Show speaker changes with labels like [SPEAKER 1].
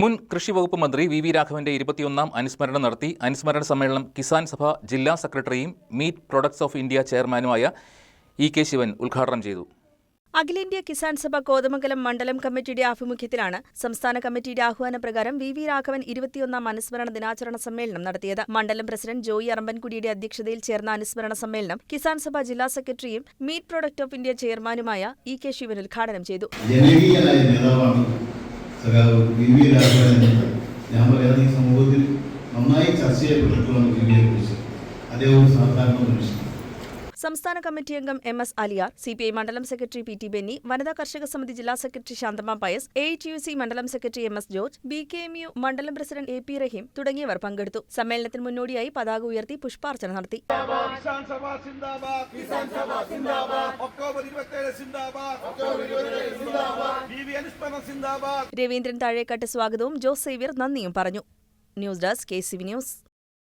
[SPEAKER 1] മുൻ കൃഷി വകുപ്പ് മന്ത്രി വി വി രാഘവന്റെ ഇരുപത്തിയൊന്നാം അനുസ്മരണം നടത്തി. അനുസ്മരണ സമ്മേളനം കിസാൻ സഭ ജില്ലാ സെക്രട്ടറിയും മീറ്റ് പ്രൊഡക്ട്സ് ഓഫ് ഇന്ത്യ ചെയർമാനുമായ ഇ കെ ശിവൻ ഉദ്ഘാടനം ചെയ്തു.
[SPEAKER 2] അഖിലേന്ത്യാ കിസാൻ സഭ കോതമംഗലം മണ്ഡലം കമ്മിറ്റിയുടെ ആഭിമുഖ്യത്തിലാണ് സംസ്ഥാന കമ്മിറ്റിയുടെ ആഹ്വാനപ്രകാരം വി വി രാഘവൻ ഇരുപത്തിയൊന്നാം അനുസ്മരണ ദിനാചരണ സമ്മേളനം നടത്തിയത്. മണ്ഡലം പ്രസിഡന്റ് ജോയി അറമ്പൻകുടിയുടെ അധ്യക്ഷതയിൽ ചേർന്ന അനുസ്മരണ സമ്മേളനം കിസാൻ സഭ ജില്ലാ സെക്രട്ടറിയും മീറ്റ് പ്രൊഡക്ട് ഓഫ് ഇന്ത്യ ചെയർമാനുമായ ഇ കെ ശിവൻ ഉദ്ഘാടനം ചെയ്തു.
[SPEAKER 3] ജനകീയനായ നേതാവാണ് സഖാവ് വി വി രാഘവൻ ഞാൻ പറയാതെ ഈ സമൂഹത്തിൽ നന്നായി ചർച്ച ചെയ്യപ്പെട്ടിട്ടുള്ള വി വിയെ കുറിച്ച് അദ്ദേഹം ഒരു സാധാരണ മനുഷ്യൻ.
[SPEAKER 2] സംസ്ഥാന കമ്മിറ്റി അംഗം M S Aliyar C P I മണ്ഡലം സെക്രട്ടറി പി ടി ബെന്നി വനിതാ കർഷക സമിതി ജില്ലാ secretary Santhamma Pius A T U C മണ്ഡലം secretary M S George B K M U മണ്ഡലം പ്രസിഡന്റ് എ പി റഹീം തുടങ്ങിയവർ പങ്കെടുത്തു. സമ്മേളനത്തിന് മുന്നോടിയായി പതാക ഉയർത്തി പുഷ്പാർച്ചന നടത്തി. രവീന്ദ്രൻ താഴേക്കാട്ട് സ്വാഗതവും ജോസ് സേവ്യർ നന്ദിയും പറഞ്ഞു. News desk K C V news.